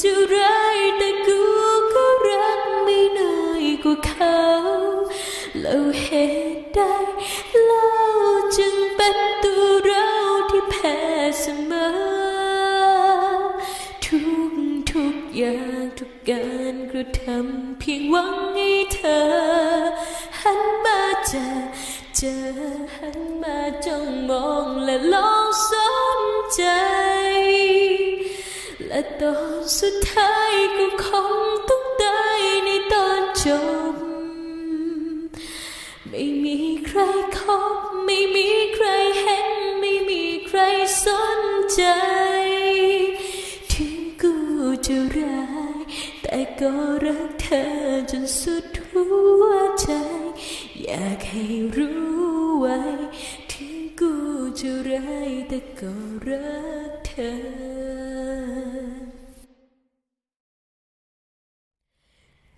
จะร้ายแต่กูก็รักไม่น้อยกว่าเขาแล้วเหตุใดเล่าจึงเป็นตัวเราที่แพ้เสมอ ทุกทุกอย่างทุกการกระทำเพียงหวังให้เธอ หันมาเจอเจอหันมาจ้องมองและลองสนใจ ตอนสุดท้ายก็คงต้องได้ในตอนจบ ไม่มีใครคบไม่มีใครเห็น ไม่มีใครสนใจ ถึงกูจะร้าย แต่ก็รักเธอจนสุดหัวใจ อยากให้รู้ไว้ ถึงกูจะร้ายแต่ก็รักเธอ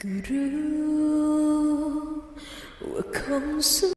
ก็รู้ว่าคงสู้